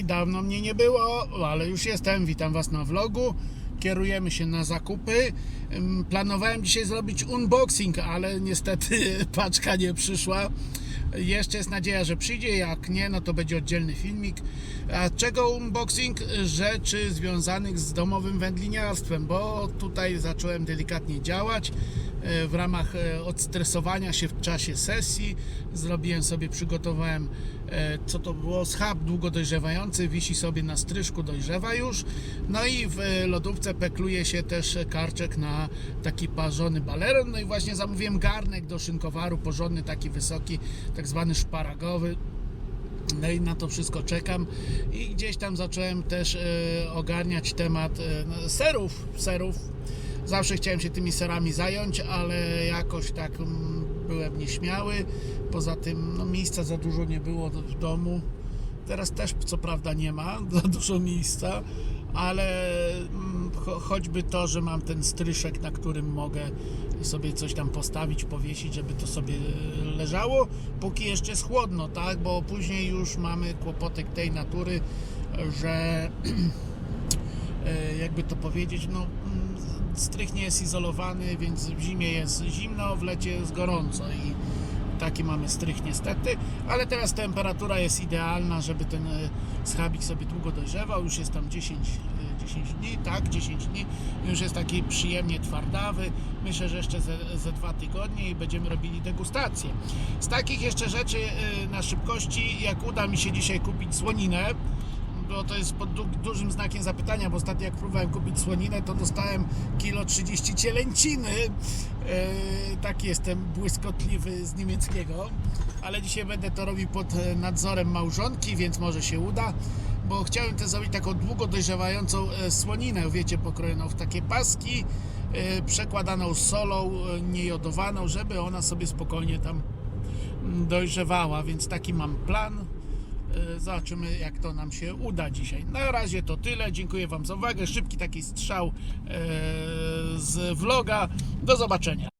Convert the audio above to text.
Dawno mnie nie było, ale już jestem. Witam Was na vlogu. Kierujemy się na zakupy. Planowałem dzisiaj zrobić unboxing, ale niestety paczka nie przyszła. Jeszcze jest nadzieja, że przyjdzie. Jak nie, no to będzie oddzielny filmik. A czego unboxing? Rzeczy związanych z domowym wędliniarstwem, bo tutaj zacząłem delikatnie działać w ramach e, odstresowania się w czasie sesji. Zrobiłem sobie, przygotowałem e, co to było, schab długo dojrzewający, wisi sobie na stryżku, dojrzewa już. No i w e, lodówce pekluje się też karczek na taki parzony baleron. No i właśnie zamówiłem garnek do szynkowaru, porządny, taki wysoki, tak zwany szparagowy. No i na to wszystko czekam i gdzieś tam zacząłem też e, ogarniać temat e, serów, serów. Zawsze chciałem się tymi serami zająć, ale jakoś tak mm, byłem nieśmiały. Poza tym no, miejsca za dużo nie było w domu. Teraz też co prawda nie ma za dużo miejsca, ale mm, cho, choćby to, że mam ten stryszek, na którym mogę sobie coś tam postawić, powiesić, żeby to sobie leżało, póki jeszcze jest chłodno, tak? Bo później już mamy kłopotek tej natury, że e, jakby to powiedzieć, no mm, strych nie jest izolowany, więc w zimie jest zimno, w lecie jest gorąco i taki mamy strych niestety, ale teraz temperatura jest idealna, żeby ten e, schabik sobie długo dojrzewał, już jest tam 10, e, 10 dni, tak, 10 dni, już jest taki przyjemnie twardawy, myślę, że jeszcze ze, ze dwa tygodnie i będziemy robili degustację. Z takich jeszcze rzeczy e, na szybkości, jak uda mi się dzisiaj kupić słoninę, bo to jest pod du- dużym znakiem zapytania, bo ostatnio jak próbowałem kupić słoninę, to dostałem kilo 30 cielęciny. E, taki jestem błyskotliwy z niemieckiego, ale dzisiaj będę to robił pod e, nadzorem małżonki, więc może się uda, bo chciałem też zrobić taką długo dojrzewającą e, słoninę, wiecie, pokrojoną w takie paski, przekładaną solą, niejodowaną, żeby ona sobie spokojnie tam mm, dojrzewała, więc taki mam plan. Zobaczymy, jak to nam się uda dzisiaj. Na razie to tyle. Dziękuję Wam za uwagę. Szybki taki strzał e, z vloga. Do zobaczenia.